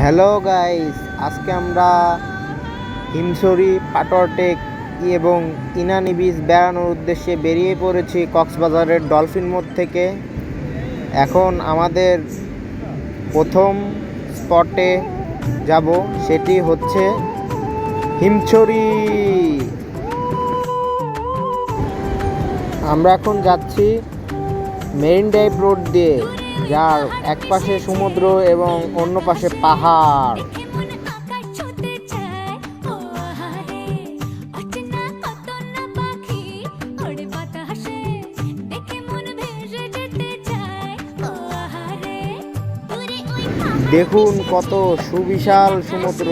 Hello guys আজকে আমরা হিমসরি পাটরটেক এবং ইনানি বিচ বেড়ানোর উদ্দেশ্যে বেরিয়ে পড়েছি কক্সবাজারের ডলফিন মোড় থেকে। এখন আমাদের প্রথম স্পটে যাব, সেটি হচ্ছে হিমছড়ি। আমরা এখন যাচ্ছি মেরিন ড্রাইভ রোড দিয়ে। যার এক পাশে সমুদ্র এবং অন্য পাশে পাহাড়। দেখুন কত সুবিশাল সমুদ্র।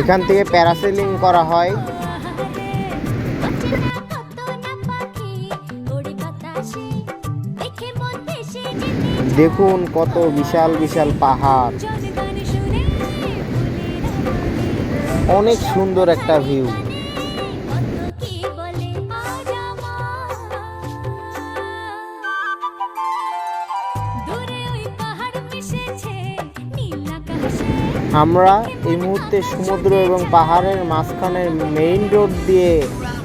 এখান থেকে প্যারাসেলিং করা হয়। দেখুন কত বিশাল বিশাল পাহাড়। অনেক সুন্দর একটা ভিউ। আমরা এই মুহূর্তে সমুদ্র এবং পাহাড়ের মাঝখানে মেইন রোড দিয়ে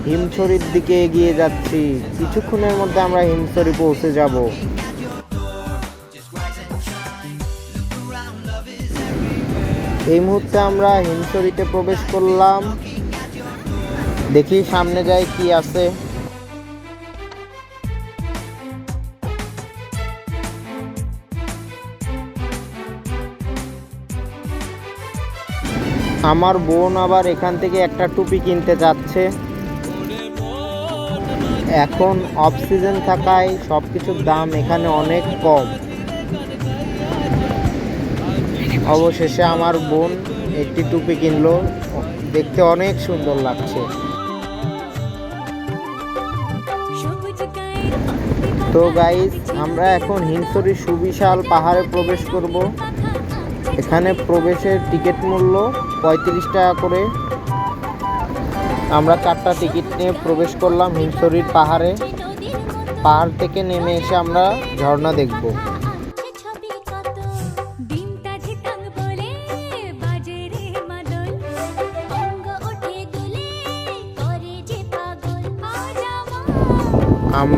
হিমছড়ির দিকে এগিয়ে যাচ্ছি। কিছুক্ষণের মধ্যে আমরা হিমছড়ি পৌঁছে যাব। এই মুহূর্তে আমরা হিমছড়িতে প্রবেশ করলাম। দেখি সামনে যাই কি আছে। আমার বোন আবার এখান থেকে একটা টুপি কিনতে যাচ্ছে। এখন অফ সিজন থাকায় সব কিছুর দাম এখানে অনেক কম। অবশেষে আমার বোন একটি টুপি কিনলো। দেখতে অনেক সুন্দর লাগছে। তো গাইজ আমরা এখন হিমসরি সুবিশাল পাহাড়ে প্রবেশ করব। এখানে প্রবেশের টিকিট মূল্য পঁয়ত্রিশ টাকা করে। আমরা চারটা টিকিট নিয়ে প্রবেশ করলাম হিমসরির পাহাড়ে। পাহাড় থেকে নেমে এসে আমরা ঝর্ণা দেখব।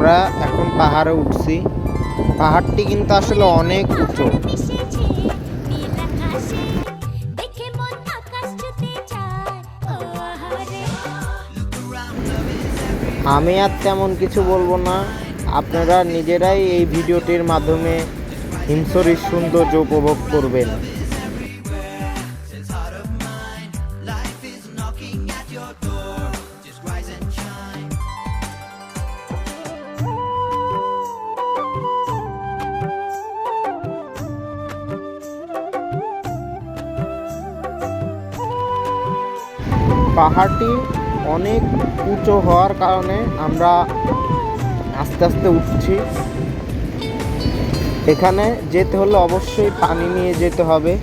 আমরা এখন পাহাড়ে উঠছি। পাহাড়টি কিন্তু আসলে অনেক উঁচু। আমি আর তেমন কিছু বলব না। আপনারা নিজেরাই এই ভিডিওটির মাধ্যমে হিমসরির সৌন্দর্য উপভোগ করবেন। পাহাড়টি অনেক উঁচু হওয়ার কারণে আমরা আস্তে আস্তে উঠছি। এখানে যেতে হলে অবশ্যই পানি নিয়ে যেতে হবে।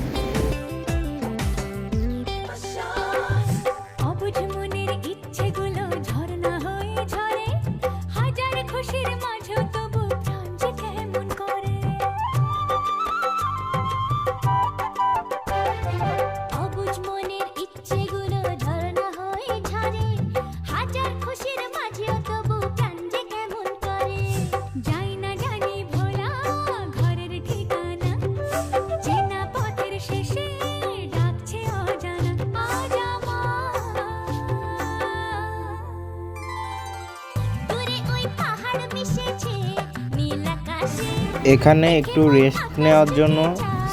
এখানে একটু রেস্ট নেওয়ার জন্য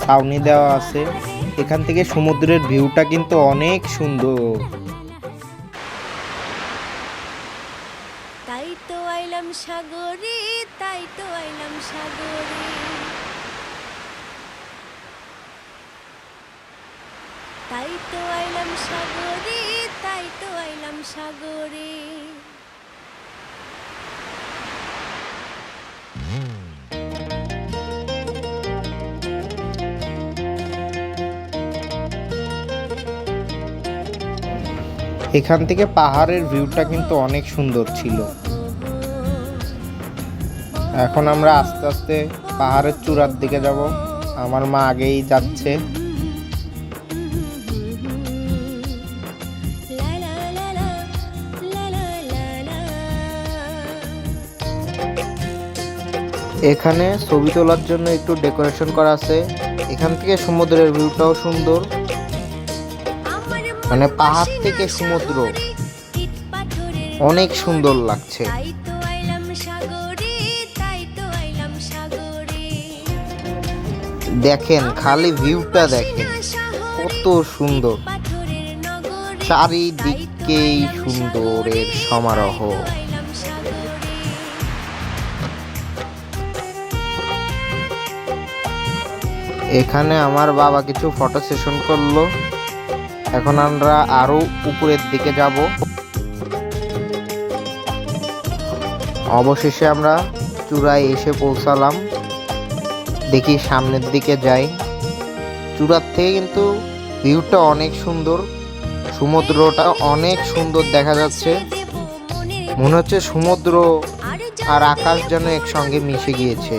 ছাউনি দেওয়া আছে। এখান থেকে সমুদ্রের ভিউটা কিন্তু অনেক সুন্দর। তাই তো আইলাম সাগরে, তাই তো আইলাম সাগরে। তাই তো আইলাম সাগরে, তাই তো আইলাম সাগরে। এখান থেকে পাহাড়ের ভিউটা কিন্তু অনেক সুন্দর ছিল। এখন আমরা আস্তে আস্তে পাহাড়ের চূড়ার দিকে যাব। আমার মা আগেই যাচ্ছে। এখানে ছবি তোলার জন্য একটু ডেকোরেশন করা আছে। এখান থেকে সমুদ্রের ভিউটাও সুন্দর। মানে পাহাড় থেকে সমুদ্র। অনেক সুন্দর লাগছে। দেখেন, খালি ভিউটা দেখেন, কত সুন্দর। চারিদিকেই সুন্দরের সমারোহ। এখানে আমার বাবা কিছু ফটো সেশন করল। এখন আমরা আরও উপরের দিকে যাব। অবশেষে আমরা চূড়ায় এসে পৌঁছালাম। দেখি সামনের দিকে যাই। চূড়ার থেকে কিন্তু ভিউটা অনেক সুন্দর। সমুদ্রটা অনেক সুন্দর দেখা যাচ্ছে। মনে হচ্ছে সমুদ্র আর আকাশ যেন একসঙ্গে মিশে গিয়েছে।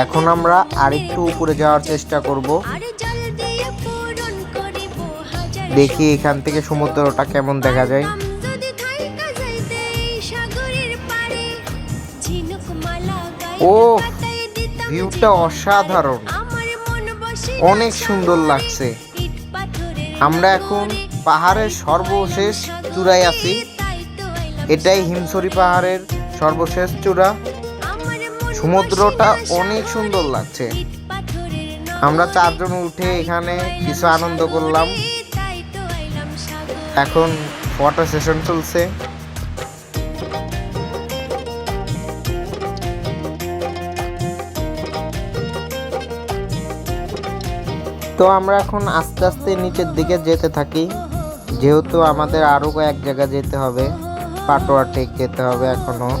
এখন আমরা আরেকটু উপরে যাওয়ার চেষ্টা করব। দেখি এখান থেকে সমুদ্রটা কেমন দেখা যায়। ও ভিউটা অসাধারণ। অনেক সুন্দর লাগছে। আমরা এখন পাহাড়ের সর্বশেষ চূড়ায় আছি। এটাই হিমসরি পাহাড়ের সর্বশেষ চূড়া। সমুদ্রটা অনেক সুন্দর লাগছে। আমরা চারজন উঠে এখানে কিছু আনন্দ করলাম। এখন ফটো সেশন চলছে। তো আমরা এখন আস্তে আস্তে নিচের দিকে যেতে থাকি। যেহেতু আমাদের আরও কয়েক জায়গা যেতে হবে। পাটোয়া টেক যেতে হবে এখনও।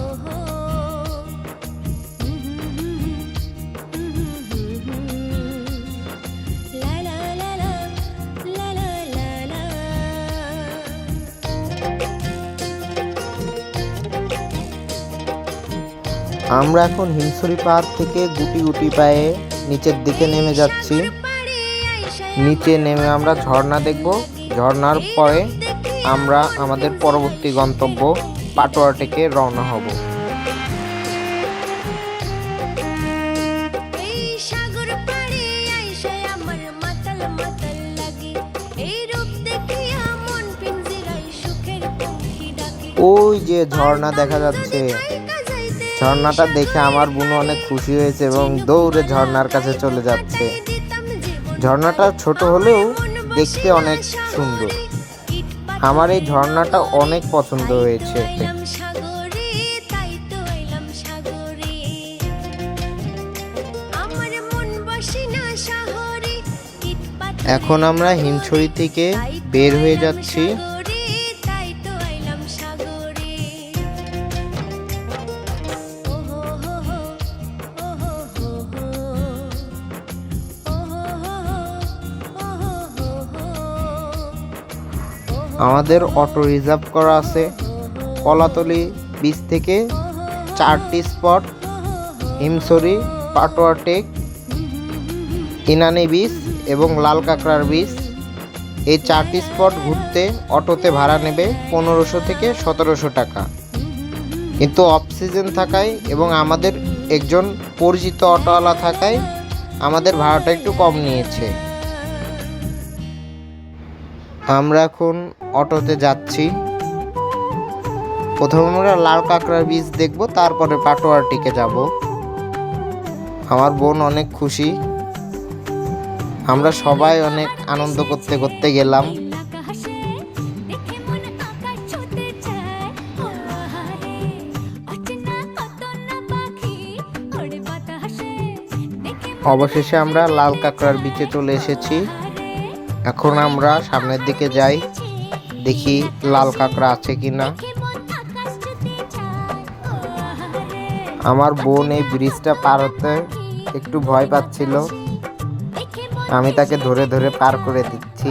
আমরা এখন হিংসুরি পাহাড় থেকে গুটি গুটি পায়ে নিচের দিকে নেমে যাচ্ছি। নিচে নেমে আমরা ঝর্ণা দেখব। ঝর্ণার পরে আমরা আমাদের পরবর্তী গন্তব্য পাটোয়া থেকে রওনা হব। ওই যে ঝর্ণা দেখা যাচ্ছে। ঝর্ণাটা দেখে আমার বোন অনেক খুশি হয়েছে এবং দৌড়ে ঝর্ণার কাছে চলে যাচ্ছে। ঝর্ণাটা ছোট হলেও দেখতে অনেক সুন্দর। আমার এই ঝর্ণাটা অনেক পছন্দ হয়েছে। এখন আমরা হিমছড়ি থেকে বের হয়ে যাচ্ছি। আমাদের অটো রিজার্ভ করা আছে কলাতলি বিচ থেকে চারটি spot Himchari Patuartek Inani beach এবং লাল কাঁকড়ার বিচ এই চারটি স্পট ঘুরতে অটোতে ভাড়া নেবে পনেরোশো থেকে সতেরোশো টাকা। কিন্তু অফ সিজন থাকায় এবং আমাদের একজন পরিচিত অটোওয়ালা থাকায় আমাদের ভাড়াটা একটু কম নিয়েছে। আমরা এখন অটোতে যাচ্ছি। প্রথমে আমরা লাল কাঁকড়ার বীজ দেখব, তারপরে পাটোয়ারটিকে যাব। আমার বোন অনেক খুশি। আমরা সবাই অনেক আনন্দ করতে করতে গেলাম। অবশেষে আমরা লাল কাঁকড়ার বিচে চলে এসেছি। এখন আমরা সামনের দিকে যাই। দেখি লাল কাঁকড়া আছে ও আহারে আমার বোন এই ব্রিজটা পার হতে একটু ভয় পাচ্ছিল। আমি তাকে ধরে ধরে পার করে দিচ্ছি।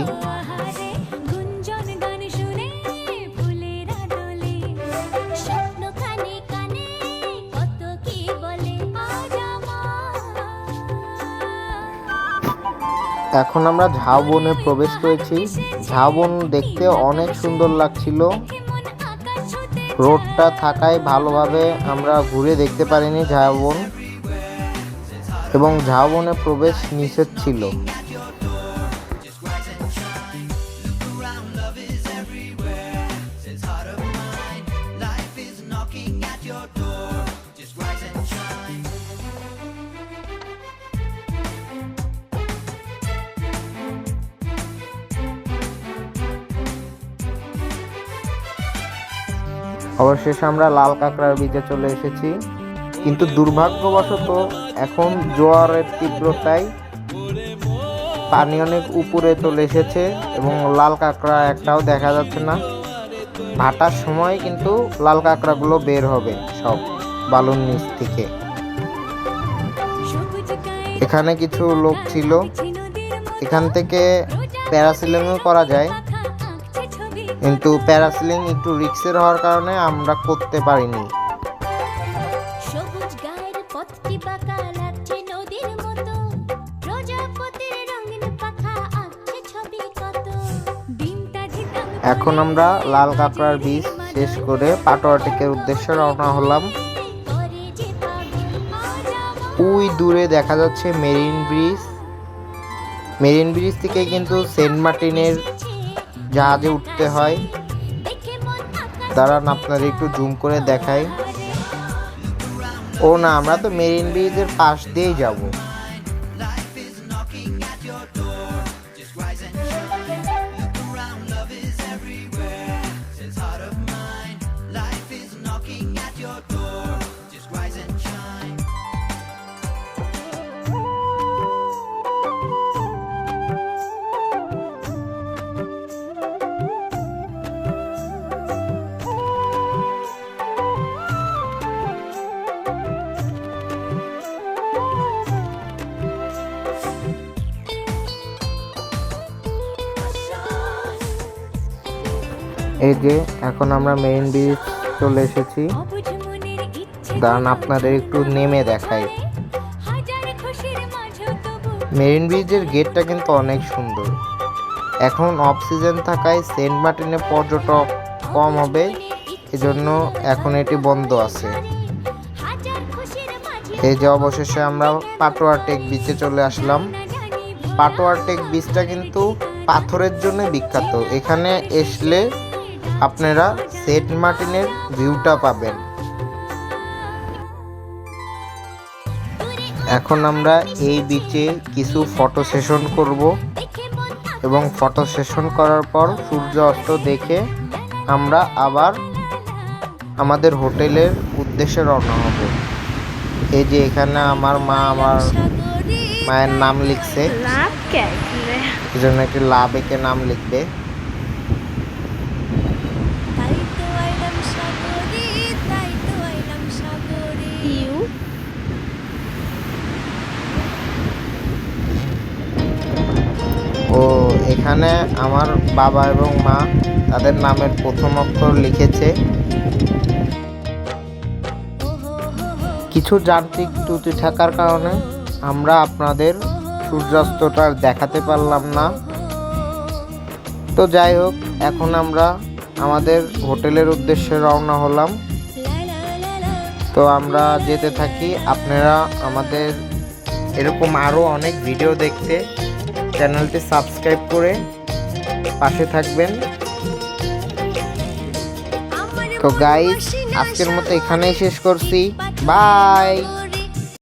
এখন আমরা ঝাউবনে প্রবেশ করেছি। ঝাউবন দেখতে অনেক সুন্দর লাগছিল। রোডটা থাকায় ভালোভাবে আমরা ঘুরে দেখতে পারিনি ঝাউবন। এবং ঝাউবনে প্রবেশ নিষেধ ছিল। অবশেষে আমরা লাল কাঁকড়ার বীজে চলে এসেছি। কিন্তু দুর্ভাগ্যবশত এখন জোয়ারের তীব্রতায় পানি অনেক উপরে চলে এসেছে এবং লাল কাঁকড়া একটাও দেখা যাচ্ছে না। ভাটার সময় কিন্তু লাল কাঁকড়াগুলো বের হবে সব বালুর নিচ থেকে। এখানে কিছু লোক ছিল। এখান থেকে প্যারাসিলিংও করা যায়। কিন্তু প্যারাসিলিং একটু রিক্সের হওয়ার কারণে আমরা করতে পারিনি। সবুজ গায়ের পথটি বাঁকা লাগছে নদীর মতো? প্রজাপতির রঙিন পাখা আঁকছে ছবি কত? ডিমটা ঝিতাম এখন আমরা লাল কাঁকড়ার বীজ শেষ করে পাটোয়া টেকের উদ্দেশ্যে রওনা হলাম। ওই দূরে দেখা যাচ্ছে মেরিন ব্রিজ। মেরিন ব্রিজ থেকে কিন্তু সেন্ট মার্টিনের জাহাজে উঠতে হয়। দাঁড়ান, আপনাদের একটু জুম করে দেখাই। ও না, আমরা তো মেরিন ব্রিজের পাশ দিয়েই যাব। এই যে, এখন আমরা মেরিন ব্রিজ চলে এসেছি। দাঁড়ান, আপনাদের একটু নেমে দেখাই। মেরিন ব্রিজের গেটটা কিন্তু অনেক সুন্দর। এখন অফ সিজন থাকায় সেন্ট মার্টিনে পর্যটক কম হবে, এজন্য এখন এটি বন্ধ আছে। এই যে অবশেষে আমরা পাটোয়ার টেক বিচে চলে আসলাম। পাটোয়ার টেক বিচটা কিন্তু পাথরের জন্য বিখ্যাত। এখানে আসলে আপনারা সেন্ট মার্টিনের ভিউটা পাবেন। এখন আমরা এই বিচে কিছু ফটো সেশন করব এবং ফটো সেশন করার পর সূর্য অস্ত দেখে আমরা আবার আমাদের হোটেলের উদ্দেশ্যে রওনা হব। এই যে এখানে আমার মা আমার মায়ের নাম লিখছে। এই জন্য একটি লাভ এঁকে নাম লিখবে তাই তো আইলাম সাগরে তাই তো আইলাম সাগরে ইউ ও এখানে আমার বাবা এবং মা তাদের নামের প্রথম অক্ষর লিখেছে। কিছু যান্ত্রিক ত্রুটি থাকার কারণে আমরা আপনাদের সূর্যাস্তটা দেখাতে পারলাম না। তো যাই হোক, এখন আমরা আমাদের হোটেলের উদ্দেশ্যে রওনা হলাম। তো আমরা যেতে থাকি, আপনারা আমাদের এরকম আরও অনেক ভিডিও দেখতে। চ্যানেলটি সাবস্ক্রাইব করে পাশে থাকবেন। তো গাইজ আজকের মতো এখানেই শেষ করছি। বাই